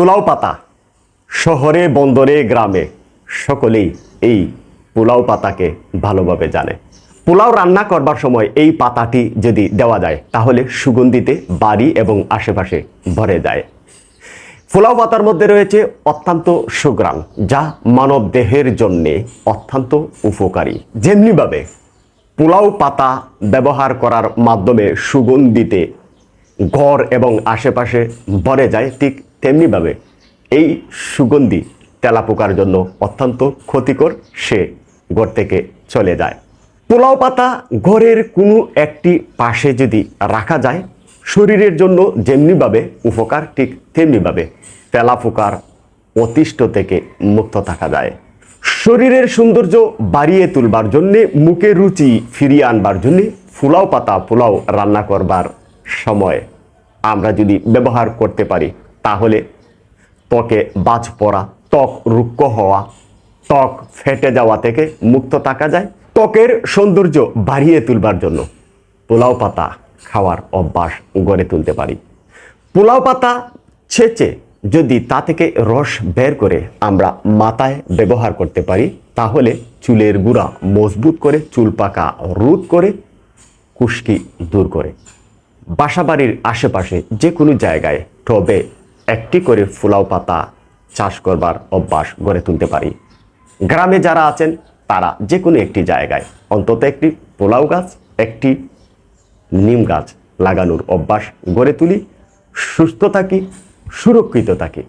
পোলাও পাতা শহরে, বন্দরে, গ্রামে সকলেই এই পোলাও পাতাকে ভালোভাবে জানে। পোলাও রান্না করবার সময় এই পাতাটি যদি দেওয়া যায়, তাহলে সুগন্ধিতে বাড়ি এবং আশেপাশে ভরে যায়। পোলাও পাতার মধ্যে রয়েছে অত্যন্ত সুগ্রাম যা মানব দেহের জন্যে অত্যন্ত উপকারী। যেমনিভাবে পোলাও পাতা ব্যবহার করার মাধ্যমে সুগন্ধিতে ঘর এবং আশেপাশে ভরে যায়, ঠিক তেমনিভাবে এই সুগন্ধি তেলাপোকার জন্য অত্যন্ত ক্ষতিকর, সে ঘর থেকে চলে যায়। পোলাও পাতা ঘরের কোনো একটি পাশে যদি রাখা যায়, শরীরের জন্য যেমনিভাবে উপকার, ঠিক তেমনিভাবে তেলাপোকার অতিষ্ঠ থেকে মুক্ত থাকা যায়। শরীরের সৌন্দর্য বাড়িয়ে তুলবার জন্যে, মুখে রুচি ফিরিয়ে আনবার জন্যে পোলাও পাতা, পোলাও রান্না করবার সময় আমরা যদি ব্যবহার করতে পারি তাহলে ত্বকে বাজ পড়া, ত্বক রুক্ষ হওয়া, ত্বক ফেটে যাওয়া থেকে মুক্ত থাকা যায়। ত্বকের সৌন্দর্য বাড়িয়ে তুলবার জন্য পোলাও পাতা খাওয়ার অভ্যাস গড়ে তুলতে পারি। পোলাও পাতা ছেঁচে যদি তা থেকে রস বের করে আমরা মাথায় ব্যবহার করতে পারি, তাহলে চুলের গুঁড়া মজবুত করে, চুল পাকা রোধ করে কুষ্কি দূর করে। বাসাবাড়ির আশেপাশে যে কোনো জায়গায় টবে একটি করে ফুলাও পাতা চাষ করবার অভ্যাস গড়ে তুলতে পারি। গ্রামে যারা আছেন, তারা যে কোনো একটি জায়গায় অন্তত একটি পোলাও গাছ, একটি নিম গাছ লাগানোর অভ্যাস গড়ে তুলি, সুস্থ থাকি, সুরক্ষিত থাকি।